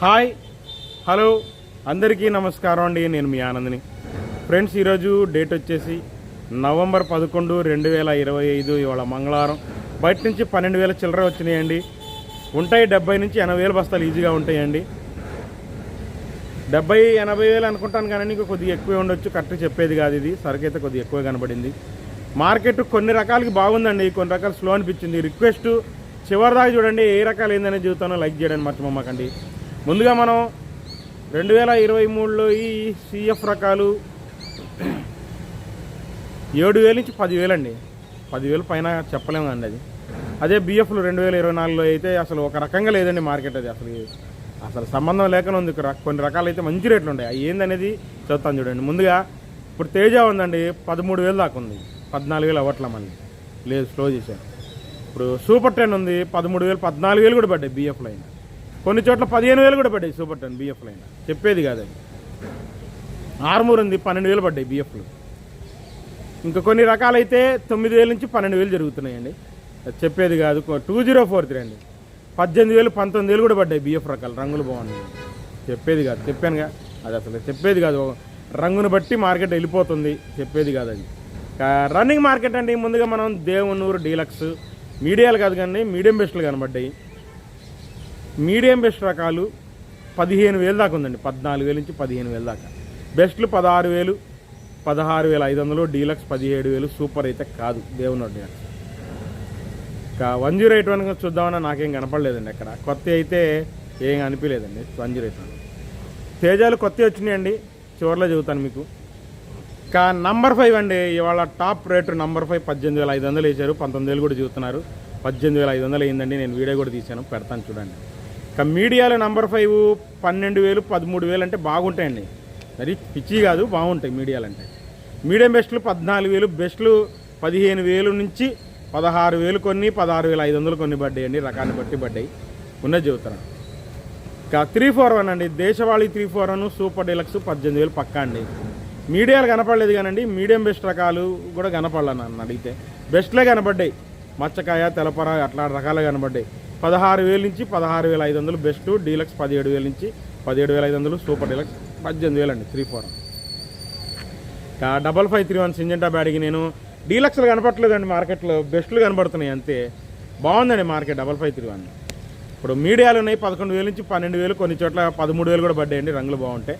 Hi hello అందరికీ నమస్కారం అండి. నేను మీ ఆనందని. ఫ్రెండ్స్ ఈరోజు డేట్ వచ్చేసి నవంబర్ పదకొండు రెండు వేల ఇరవై ఐదు ఇవాళ మంగళవారం. బయట నుంచి పన్నెండు వేల చిల్లర వచ్చినాయండి. ఉంటాయి డెబ్బై నుంచి ఎనభై వేల బస్తాలు ఈజీగా ఉంటాయండి. డెబ్బై ఎనభై వేలు అనుకుంటాను కానీ నీకు కొద్దిగా ఎక్కువే ఉండొచ్చు. కరెక్ట్ చెప్పేది కాదు ఇది. సరికైతే కొద్దిగా ఎక్కువ కనబడింది. మార్కెట్ కొన్ని రకాలకి బాగుందండి. కొన్ని రకాలు స్లో అనిపించింది. రిక్వెస్ట్ చివరిదాకా చూడండి ఏ రకాలు ఏందనే జీవితంలో లైక్ చేయడానికి మర్చిపోమాకండి. ముందుగా మనం రెండు వేల ఇరవై మూడులో ఈ సిఎఫ్ రకాలు ఏడు వేలు నుంచి పదివేలండి. పదివేలు పైన చెప్పలేము అండి అది. అదే బిఎఫ్లు రెండు వేల ఇరవై నాలుగులో అయితే అసలు ఒక రకంగా లేదండి మార్కెట్ అది అసలు. అసలు సంబంధం లేకనే ఉంది. ఇక్కడ కొన్ని రకాలు అయితే మంచి రేట్లు ఉంటాయి అవి ఏందనేది చెప్తాను చూడండి. ముందుగా ఇప్పుడు తేజ ఉందండి. పదమూడు వేలు దాకా ఉంది. పద్నాలుగు వేలు అవ్వట్లే మళ్ళీ. లేదు స్లో చేశారు. ఇప్పుడు సూపర్ టెన్ ఉంది. పదమూడు వేలు పద్నాలుగు వేలు కూడా పడ్డాయి బిఎఫ్లో అయినా. కొన్ని చోట్ల పదిహేను వేలు కూడా పడ్డాయి సూపర్ టెన్ బిఎఫ్లు అయినా చెప్పేది కాదండి. ఆర్మూర్ ఉంది పన్నెండు వేలు పడ్డాయి బిఎఫ్లు ఇంకా కొన్ని రకాలైతే తొమ్మిది వేల నుంచి పన్నెండు వేలు జరుగుతున్నాయండి. అది చెప్పేది కాదు టూ జీరో ఫోర్ త్రీ అండి. పద్దెనిమిది వేలు పంతొమ్మిది వేలు కూడా పడ్డాయి బిఎఫ్ రకాలు రంగులు బాగున్నాయి. చెప్పేది కాదు చెప్పానుగా. అది అసలు చెప్పేది కాదు రంగును బట్టి మార్కెట్ వెళ్ళిపోతుంది చెప్పేది కాదండి. రన్నింగ్ మార్కెట్ అండి ముందుగా మనం దేవునూరు డీలక్స్ మీడియాలు కాదు కానీ మీడియం బెస్ట్లు కనబడ్డాయి. మీడియం బెస్ట్ రకాలు పదిహేను వేలు దాకా ఉందండి. పద్నాలుగు వేలు నుంచి పదిహేను వేలు దాకా. బెస్ట్లు పదహారు వేలు పదహారు వేల ఐదు వందలు డీలక్స్ పదిహేడు వేలు సూపర్ అయితే కాదు. దేవుని డీలక్స్ ఇంకా వన్ జీరో ఎయిట్ వన్ చూద్దామన్నా నాకేం కనపడలేదండి అక్కడ. కొత్త అయితే ఏం అనిపించలేదండి వన్ జీరో ఎయిట్ వన్. తేజాలు కొత్త వచ్చినాయండి. చివరిలో చెబుతాను మీకు. ఇంకా నంబర్ ఫైవ్ అండి. ఇవాళ టాప్ రేటు నంబర్ ఫైవ్ పద్దెనిమిది వేల ఐదు వందలు వేశారు. పంతొమ్మిది వేలు కూడా చూస్తున్నారు పద్దెనిమిది వేల ఐదు వందలు అయిందండి. నేను వీడియో కూడా తీశాను. పెడతాను చూడండి. ఇక మీడియాలో నంబర్ ఫైవ్ పన్నెండు వేలు పదమూడు వేలు అంటే బాగుంటాయండి. మరి పిచ్చి కాదు బాగుంటాయి మీడియాలు అంటే మీడియం బెస్ట్లు పద్నాలుగు వేలు బెస్ట్లు పదిహేను వేలు నుంచి పదహారు వేలు కొన్ని పదహారు వేల ఐదు వందలు కొన్ని పడ్డాయండి రకాన్ని బట్టి పడ్డాయి. ఉన్నది చెబుతాను ఇంకా త్రీ ఫోర్ వన్ అండి దేశవాళీ three four one super deluxe పద్దెనిమిది వేలు పక్కా అండి. మీడియాలు కనపడలేదు కానండి మీడియం బెస్ట్ రకాలు కూడా కనపడలేదు నన్ను అడిగితే. బెస్ట్లే కనపడ్డాయి. మచ్చకాయ తెలపర అట్లా రకాలు కనపడ్డాయి. పదహారు వేల నుంచి పదహారు వేల ఐదు వందలు బెస్ట్ డీలక్స్ పదిహేడు వేల నుంచి పదిహేడు వేల ఐదు వందలు సూపర్ డీలక్స్ పద్దెనిమిది వేలు అండి three four double five three one Syngenta బ్యాడ్కి నేను డీలక్స్లు కనపట్లేదండి మార్కెట్లో బెస్ట్లు కనబడుతున్నాయి అంతే. బాగుందండి market double five three one. ఇప్పుడు మీడియాలు ఉన్నాయి పదకొండు వేల నుంచి పన్నెండు వేలు కొన్ని చోట్ల పదమూడు వేలు కూడా పడ్డాయండి రంగులు బాగుంటాయి.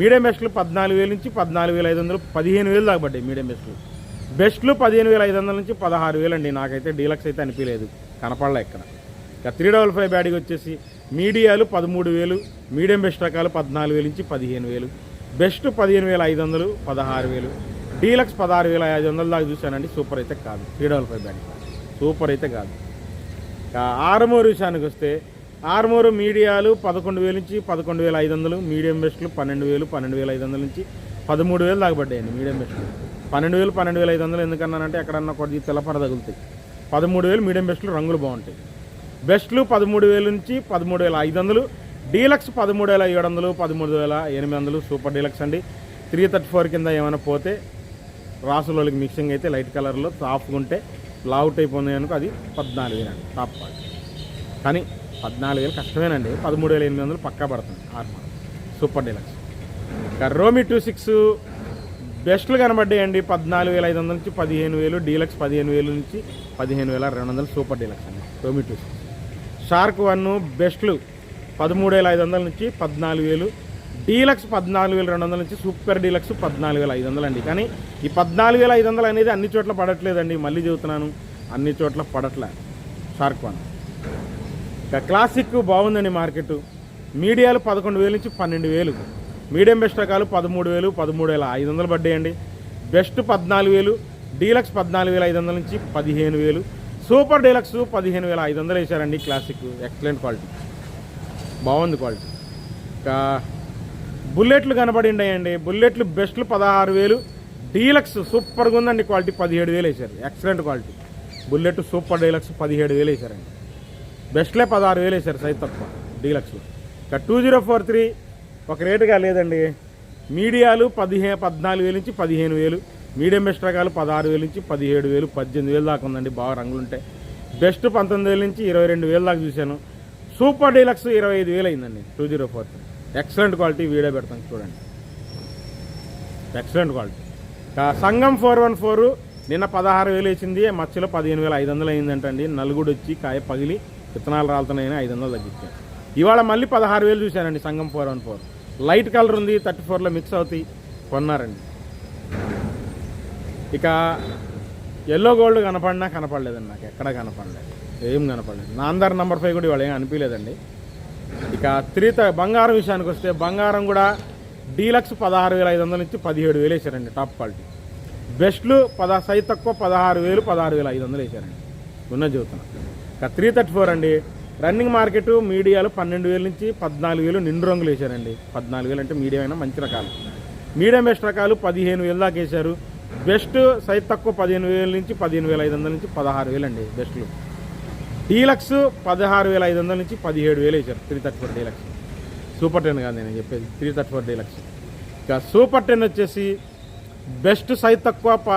మీడియం బెస్ట్లు పద్నాలుగు వేల నుంచి పద్నాలుగు వేల ఐదు వందలు పదిహేను వేలు దాకా పడ్డాయి మీడియం బెస్ట్లు. బెస్ట్లు పదిహేను వేల ఐదు వందల నుంచి పదహారు వేలు అండి నాకైతే డీలక్స్ అయితే అనిపించలేదు కనపడలే ఇక్కడ త్రీ డబల్ ఫైవ్ బ్యాడీకి వచ్చేసి మీడియాలు పదమూడు వేలు మీడియం బెస్ట్ రకాలు పద్నాలుగు వేలు నుంచి పదిహేను వేలు. బెస్ట్ పదిహేను వేల ఐదు వందలు పదహారు వేలు. డీలక్స్ పదహారు వేల ఐదు వందల దాకా చూశానండి సూపర్ అయితే కాదు. త్రీ డబల్ ఫైవ్ బ్యాడీ సూపర్ అయితే కాదు. ఇక ఆరుమూరు విషయానికి వస్తే ఆరుమూరు మీడియాలు పదకొండు వేల నుంచి పదకొండు వేల ఐదు వందలు మీడియం బెస్ట్లు పన్నెండు వేలు పన్నెండు వేల ఐదు వందల నుంచి పదమూడు వేలు దాకా పడ్డాయండి మీడియం బెస్ట్లు. పన్నెండు వేలు పన్నెండు వేల ఐదు వందలు ఎందుకన్నానంటే ఎక్కడన్నా కొద్ది తెల్లపర తగులుతాయి. పదమూడు వేలు మీడియం బెస్ట్లు రంగులు బాగుంటాయి. బెస్ట్లు పదమూడు వేలు నుంచి పదమూడు వేల ఐదు వందలు డీలక్స్ పదమూడు వేల ఏడు వందలు పదమూడు వేల ఎనిమిది వందలు సూపర్ డీలక్స్ అండి. త్రీ థర్టీ ఫోర్ కింద ఏమైనా పోతే రాసులోకి మిక్సింగ్ అయితే లైట్ కలర్లో సాఫ్ట్గా ఉంటే లావుట్ అయిపోయింది కనుక అది పద్నాలుగు వేలు అండి టాప్ కానీ పద్నాలుగు వేలు కష్టమేనండి. పదమూడు వేల ఎనిమిది వందలు పక్కా పడుతుంది ఆర్మర్ సూపర్ డీలక్స్. ఇక రోమి టూ సిక్స్ బెస్ట్లు కనబడ్డాయండి. పద్నాలుగు వేల ఐదు వందల నుంచి పదిహేను వేలు డీలక్స్ పదిహేను వేలు నుంచి పదిహేను వేల రెండు వందలు సూపర్ డీలక్స్ అండి. రోమి టూ సిక్స్. షార్క్ వన్ బెస్ట్లు పదమూడు వేల ఐదు వందల నుంచి పద్నాలుగు వేలు డీలక్స్ పద్నాలుగు వేల రెండు వందల నుంచి సూపర్ డీలక్స్ పద్నాలుగు వేల ఐదు వందలు అండి కానీ ఈ పద్నాలుగు వేల ఐదు వందలు అనేది అన్ని చోట్ల పడట్లేదండి మళ్ళీ చెబుతున్నాను అన్ని చోట్ల పడట్లే షార్క్ వన్. ఇక క్లాసిక్ బాగుందండి మార్కెట్ మీడియాలు పదకొండు వేలు నుంచి పన్నెండు వేలు. మీడియం బెస్ట్ రకాలు పదమూడు వేలు పదమూడు వేల ఐదు వందలు పడ్డాయండి. బెస్ట్ పద్నాలుగు వేలు డీలక్స్ పద్నాలుగు వేల ఐదు వందల నుంచి పదిహేను వేలు సూపర్ డీలక్స్ పదిహేను వేల ఐదు వందలు వేశారండి. క్లాసిక్ ఎక్సలెంట్ క్వాలిటీ బాగుంది క్వాలిటీ ఇంకా బుల్లెట్లు కనబడిండాయండి. బుల్లెట్లు బెస్ట్లు పదహారు వేలు. డీలక్స్ సూపర్గా ఉందండి క్వాలిటీ పదిహేడు వేలు వేశారు. Excellent quality bullet super deluxe పదిహేడు వేలు వేశారండి. బెస్ట్లే పదహారు వేలు వేశారు సైజ్ తక్కువ డీలక్స్లో ఇక టూ జీరో ఫోర్ త్రీ ఒక రేటుగా లేదండి. మీడియాలు పదిహే పద్నాలుగు వేలు నుంచి పదిహేను వేలు. మీడియం బెస్ట్ రకాలు పదహారు వేలు నుంచి పదిహేడు వేలు పద్దెనిమిది వేలు దాకా ఉందండి బాగా రంగులు ఉంటాయి బెస్ట్ పంతొమ్మిది వేల నుంచి ఇరవై రెండు వేలు దాకా చూశాను. సూపర్ డీలక్స్ ఇరవై ఐదు వేలు అయిందండి two zero four. Excellent quality video పెడతాం చూడండి. ఎక్సలెంట్ క్వాలిటీ సంఘం సంగం ఫోర్ వన్ ఫోర్ నిన్న పదహారు వేలు వేసింది మచ్చలో పదిహేను వేల ఐదు వందలు అయిందంటండి. నలుగుడు వచ్చి కాయ పగిలి విత్తనాలు రాలుతున్నాయని ఐదు వందలు తగ్గించాను ఇవాళ మళ్ళీ పదహారు వేలు చూశానండి Sangam four one four. Light colour ఉంది థర్టీ ఫోర్లో మిక్స్ అవుతాయి కొన్నారండి. ఇక ఎల్లో గోల్డ్ కనపడినా కనపడలేదండి నాకు. ఎక్కడ కనపడలేదు. ఏం కనపడలేదు. నా అందరి నెంబర్ ఫైవ్ కూడా ఇవాళ ఏం అనిపించలేదండి. ఇక త్రీ బంగారం విషయానికి వస్తే బంగారం కూడా డీలక్స్ పదహారు వేల ఐదు వందల నుంచి పదిహేడు వేలు వేసారండి టాప్ క్వాలిటీ బెస్ట్లు పద సై తక్కువ పదహారు వేలు పదహారు వేల ఐదు వందలు వేసారండి. ఉన్న చెబుతున్నా ఇక త్రీ థర్టీ ఫోర్ అండి. రన్నింగ్ మార్కెట్ మీడియాలు పన్నెండు వేల నుంచి పద్నాలుగు వేలు నిండు రంగులు వేసారండి. పద్నాలుగు వేలు అంటే మీడియం అయినా మంచి రకాలు. మీడియం బెస్ట్ రకాలు పదిహేను వేలు దాకా వేశారు. బెస్ట్ సైజ్ తక్కువ పదిహేను వేల నుంచి పదిహేను వేల ఐదు వందల నుంచి పదహారు వేలు అండి బెస్ట్లు. డీలక్స్ పదహారు వేల ఐదు వందల నుంచి పదిహేడు వేలు వేశారు three thirty four deluxe. Super ten కాదు నేను చెప్పేది. Three thirty four deluxe. ఇక సూపర్ టెన్ వచ్చేసి బెస్ట్ సైజ్ తక్కువ ప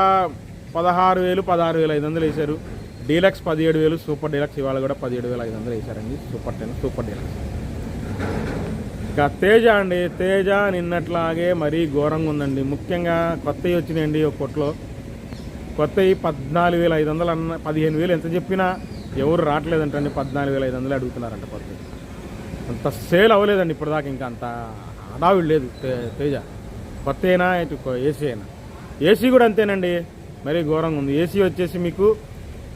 పదహారు వేలు పదహారు వేల ఐదు వందలు వేశారు. డీలక్స్ పదిహేడు వేలు సూపర్ డీలక్స్ ఇవాళ కూడా పదిహేడు వేల ఐదు వందలు వేశారండి. Super ten super deluxe. ఇక తేజ అండి. తేజ నిన్నట్లాగే మరీ ఘోరంగా ఉందండి. ముఖ్యంగా కొత్తవి వచ్చినాయండి ఒక కొట్లో. కొత్తవి పద్నాలుగు వేల ఐదు వందలు అన్న పదిహేను వేలు ఎంత చెప్పినా ఎవరు రావట్లేదంటండి. పద్నాలుగు వేల ఐదు వందలు అడుగుతున్నారంట కొత్త అంత సేల్ అవ్వలేదండి ఇప్పటిదాకా ఇంకా అంత హడావిడి లేదు తే- తేజ. కొత్త అయినా ఇటు ఏసీ అయినా. ఏసీ కూడా అంతేనండి. మరీ ఘోరంగా ఉంది. ఏసీ వచ్చేసి మీకు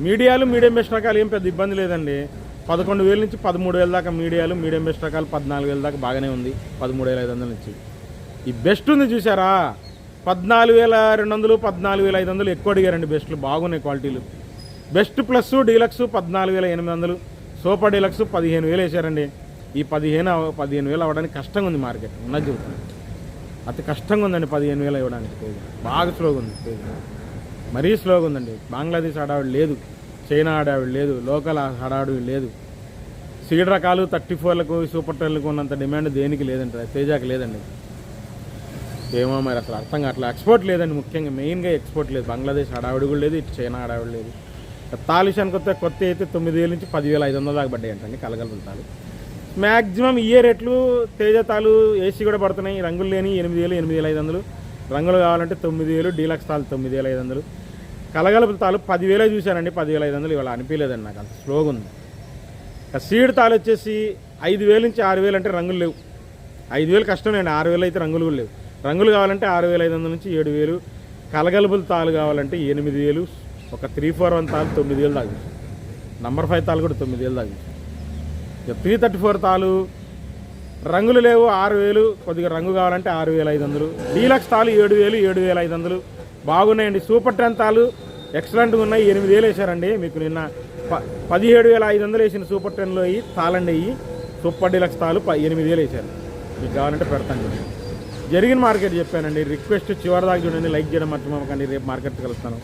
మీడియాలు మీడియం బెస్ట్ రకాలు ఏం పెద్ద ఇబ్బంది లేదండి. పదకొండు వేల నుంచి పదమూడు వేల దాకా మీడియాలు మీడియం బెస్ట్ రకాలు పద్నాలుగు వేల దాకా బాగానే ఉంది. పదమూడు వేల ఐదు వందల నుంచి. ఈ బెస్ట్ ఉంది చూసారా పద్నాలుగు వేల రెండు వందలు పద్నాలుగు వేల ఐదు వందలు ఎక్కువ అడిగారండి బెస్ట్లు. బాగున్నాయి క్వాలిటీలు. బెస్ట్ ప్లస్ డీలక్స్ పద్నాలుగు వేల ఎనిమిది వందలు. సూపర్ డీలక్స్ పదిహేను వేలు వేసారండి. ఈ పదిహేను పదిహేను వేలు అవ్వడానికి కష్టంగా ఉంది మార్కెట్. ఉన్న చెబుతాను అతి కష్టంగా ఉందండి పదిహేను వేలు ఇవ్వడానికి బాగా స్లోగా ఉంది. మరీ స్లోగా ఉందండి. బంగ్లాదేశ్ హడావిడి లేదు. చైనా హడావిడి లేదు లోకల్ హడావిడి లేదు. సీడ్ రకాలు థర్టీ ఫోర్లకు సూపర్ టెన్లకు ఉన్నంత డిమాండ్ దేనికి లేదండి తేజాకి లేదండి. ఏమో మరి అసలు అర్థం కావట్లేదు. ఎక్స్పోర్ట్ లేదండి ముఖ్యంగా మెయిన్గా ఎక్స్పోర్ట్ లేదు. బంగ్లాదేశ్ హడావిడి కూడా లేదు ఇటు చైనా హడావిడి లేదు. తాలిషానికి వస్తే కొత్త అయితే తొమ్మిది వేల నుంచి పదివేల ఐదు వందల దాకా పడ్డాయి అంటండి కలగలుగుతాలు మ్యాక్సిమం ఇయే రేట్లు తేజ తాలు ఏసీ కూడా పడుతున్నాయి. రంగులు లేని ఎనిమిది వేలు ఎనిమిది వేల ఐదు వందలు. రంగులు కావాలంటే తొమ్మిది వేలు డీలక్స్ తాలు తొమ్మిది వేల ఐదు వందలు. కలగలుపు తాలు పదివేలే చూశానండి పదివేల ఐదు వందలు ఇవాళ అనిపించలేదండి నాకు అంత స్లోగా ఉంది. సీడ్ తాలు వచ్చేసి ఐదు వేల నుంచి ఆరు వేలు అంటే రంగులు లేవు. ఐదు వేలు కష్టమేనండి ఆరు వేలు అయితే రంగులు కూడా లేవు. రంగులు కావాలంటే ఆరు వేల ఐదు వందల నుంచి ఏడు వేలు కలగలుపుల తాలు కావాలంటే ఎనిమిది వేలు ఒక త్రీ ఫోర్ వన్ తాలు తొమ్మిది వేలు దాకా నంబర్ ఫైవ్ తాలు కూడా తొమ్మిది వేలు దాకా ఇక త్రీ థర్టీ ఫోర్ తాలు రంగులు లేవు ఆరు వేలు కొద్దిగా రంగు కావాలంటే ఆరు వేల ఐదు వందలు డీలక్స్ తాలు ఏడు వేలు ఏడు వేల ఐదు వందలు బాగున్నాయండి. సూపర్ టెన్ తాలు ఎక్సలెంట్గా ఉన్నాయి. ఎనిమిది వేలు వేసారండి మీకు నిన్న ప పదిహేడు వేల ఐదు వందలు వేసిన సూపర్ టెన్లో అయ్యి తాళండి అయ్యి సూపర్ డీలక్స్ తాలు ప ఎనిమిది వేలు వేశారు. మీకు కావాలంటే పెడతాను చూడండి. జరిగిన మార్కెట్ చెప్పానండి. రిక్వెస్ట్ చివరి దాకా చూడండి. లైక్ చేయడం మర్చిపోకండి. రేపు మార్కెట్కి కలుస్తాను.